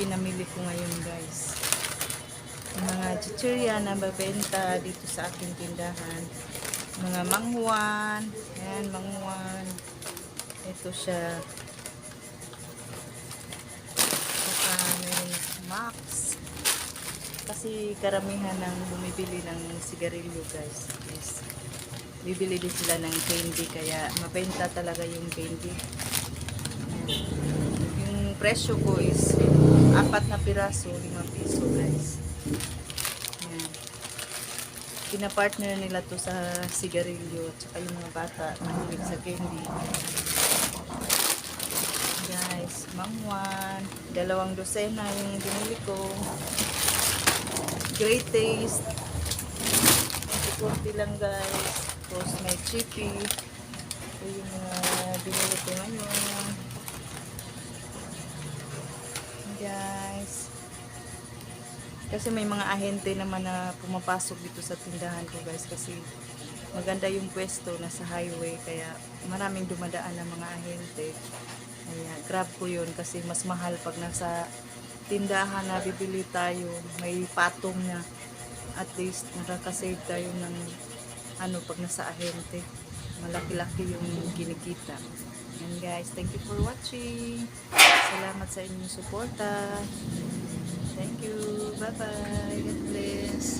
pinamili ko ngayon guys. Mga chichirya na mabenta dito sa aking tindahan. Mga mangwan. Yan, mangwan. Ito siya. Saka meron Max. Kasi karamihan ng bumibili ng sigarilyo guys. Yes. Bibili din sila ng candy kaya mabenta talaga yung candy. Yan. Presyo ko is apat na piraso, 5 piso guys. Yan. Pinapartner nila to sa sigarilyo at saka yung mga bata mahilig sa candy. Guys, mangwan. Dalawang dosena yung binili ko. Great taste. 40 lang guys. Tapos may chippy. Ito yung mga binili ko ngayon. Guys. Kasi may mga ahente naman na pumapasok dito sa tindahan ko guys. Kasi maganda yung pwesto nasa highway. Kaya maraming dumadaan ng mga ahente. Kaya grab ko yun kasi mas mahal pag nasa tindahan na bibili tayo. May patong na at least nakakasave tayo ng ano pag nasa ahente. Malaki-laki yung kinikita. And guys, thank you for watching. Salamat sa inyong suporta. Thank you. Bye-bye. God bless.